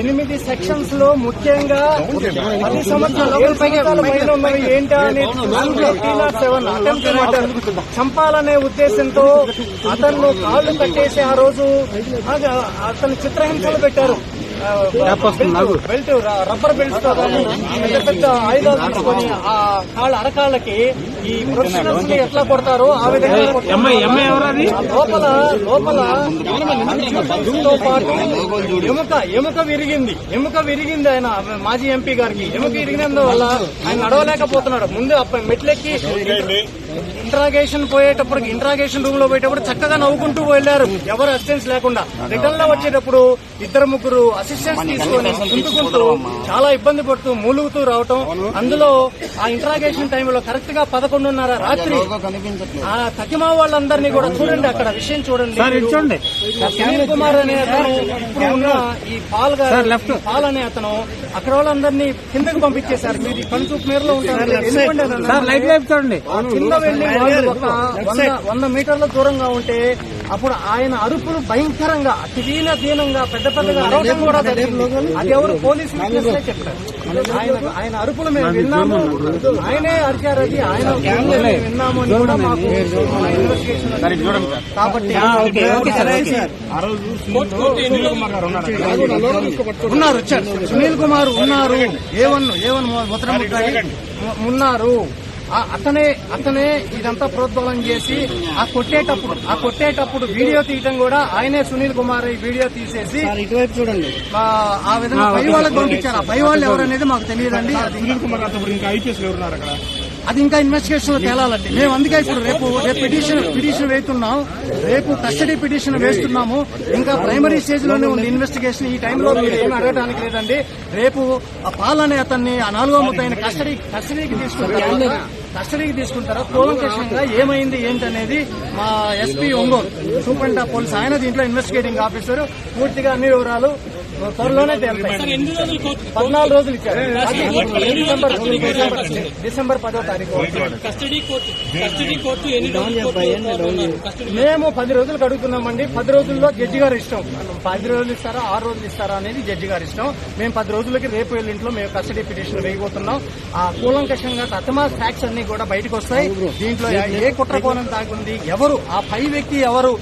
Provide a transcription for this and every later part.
ఎనిమిది సెక్షన్స్లో ముఖ్యంగా పది సంవత్సరాల ఏంటా అని సెవెన్ అటెంప్ట్ మర్డర్ చంపాలనే ఉద్దేశంతో అతను కాళ్ళు కట్టేసి ఆ రోజు అతను చిత్రహింసలు పెట్టారు. బెల్ట్ రబ్బర్ బెల్ట్ పెద్ద పెద్ద ఆయుధాలు తీసుకొని ఆ కాళ్ళ అరకాళ్ళకి ఈ ప్రొఫెషనల్స్ని ఎట్లా కొడతారో ఆ విధంగా లోపల లోపల తో పాటు ఎముక ఎముక విరిగింది. ఎముక విరిగింది ఆయన మాజీ ఎంపీ గారికి. ఎముక విరిగినందువల్ల ఆయన నడవలేకపోతున్నాడు. ముందు అప్ప- మెట్లెక్కి ఇంట్రాగేషన్ పోయేటప్పటికి ఇంట్రాగేషన్ రూమ్లో పోయేటప్పుడు చక్కగా నవ్వుకుంటూ వెళ్ళారు. ఎవరు అసిస్టెంట్స్ లేకుండా. రిటర్న్లో వచ్చేటప్పుడు ఇద్దరు ముగ్గురు అసిస్టెంట్స్ తీసుకొని కుంటుకుంటూ చాలా ఇబ్బంది పడుతూ మూలుగుతూ రావటం. అందులో ఆ ఇంట్రాగేషన్ టైంలో కరెక్ట్గా పదకొండున్నర రాత్రి. ఆ తకిమా వాళ్ళందరినీ కూడా చూడండి అక్కడ విషయం చూడండి. చూడండి. సునీల్ కుమార్ అనే అతను ఇప్పుడు ఉన్న ఈ పాల్ గారు పాల్ అనే అతను అక్కడ వాళ్ళందరినీ కిందకు పంపించేశారు. మీరు ఈ కనుచూపు మేరలో ఉంటారు. కింద వాళ్ళు ఒక వంద మీటర్ల దూరంగా ఉంటే అప్పుడు ఆయన అరుపులు భయంకరంగా అతిదీన దీనంగా పెద్ద పెద్దగా అరవడం కూడా అది ఎవరు పోలీసు చెప్పారు. ఆయన ఆయన అరుపులు మేము విన్నాము. ఆయనే అరిచారు అది ఆయన విన్నాము అని కూడా మాకు ఇన్వెస్టిగేషన్ కాబట్టి ఉన్నారు. వచ్చారు. సునీల్ కుమార్ ఉన్నారు. ఏ వన్ ఏ వన్ ముద్ర ఉన్నారు అతనే అతనే ఇదంతా ప్రోద్బలం చేసి ఆ కొట్టేటప్పుడు ఆ కొట్టేటప్పుడు వీడియో తీయటం కూడా ఆయనే సునీల్ కుమార్ ఈ వీడియో తీసేసి ఇటువైపు చూడండి. ఆ- ఆ విధంగా పై వాళ్ళకి పంపించారు. ఆ పై వాళ్ళు ఎవరనేది మాకు తెలియదండి. సునీల్ కుమార్ ఇంకా ఐపీఎస్ ఎవరున్నారు అక్కడ? అది ఇంకా ఇన్వెస్టిగేషన్లో తేలాలండి. మేము అందుకే ఇప్పుడు రేపు రేపు పిటిషన్ పిటిషన్ వేస్తున్నాం. రేపు కస్టడీ పిటిషన్ వేస్తున్నాము. ఇంకా ప్రైమరీ స్టేజ్లోనే ఉంది ఇన్వెస్టిగేషన్ ఈ టైంలో మీరు ఏమి అడగడానికి లేదండి. రేపు ఆ పాలనే అతన్ని ఆ నాలుగో ముద్దైన కస్టడీ కస్టడీకి తీసుకుంటారు? కస్టడీకి తీసుకుంటారా? కూలంకషంగా ఏమైంది ఏంటనేది మా ఎస్పీ ఒంగోలు సూపరింట్ పోలీస్ ఆయన దీంట్లో ఇన్వెస్టిగేటింగ్ ఆఫీసర్ పూర్తిగా అన్ని వివరాలు త్వరలోనే పద్నాలుగు రోజులు ఇచ్చారు. డిసెంబర్ డిసెంబర్ పదో తారీఖు రోజులు మేము పది రోజులకు అడుగుతున్నామండి పది రోజుల్లో జడ్జి గారు ఇష్టం. పది రోజులు ఇస్తారా? ఆరు రోజులు ఇస్తారా అనేది జడ్జి గారు ఇష్టం. మేము పది రోజులకి రేపు ఎల్లింట్లో మేము కస్టడీ పిటిషన్ వేయబోతున్నాం. ఆ కూలంకషంగా తతమా ఫ్యాక్ట్స్ అన్ని కూడా బయటకు వస్తాయి. దీంట్లో ఏ కుట్రకోణం తాగుంది ఎవరు? ఆ పై వ్యక్తి ఎవరు?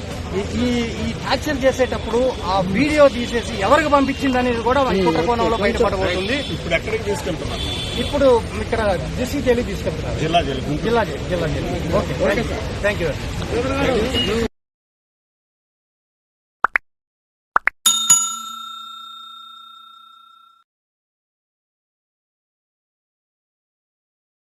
ఈ- ఈ ఫ్యాక్చర్ చేసేటప్పుడు ఆ వీడియో తీసేసి ఎవరికి పంపించింది అనేది కూడా కుట్రకోణంలో బయటపడబోతుంది. ఇప్పుడు ఎక్కడికి తీసుకెళ్తున్నారు? ఇప్పుడు ఇక్కడ దిశ జైలు తీసుకెళ్తున్నారు. జిల్లా జైలు జిల్లా జైలు జిల్లా jail okay okay sir thank you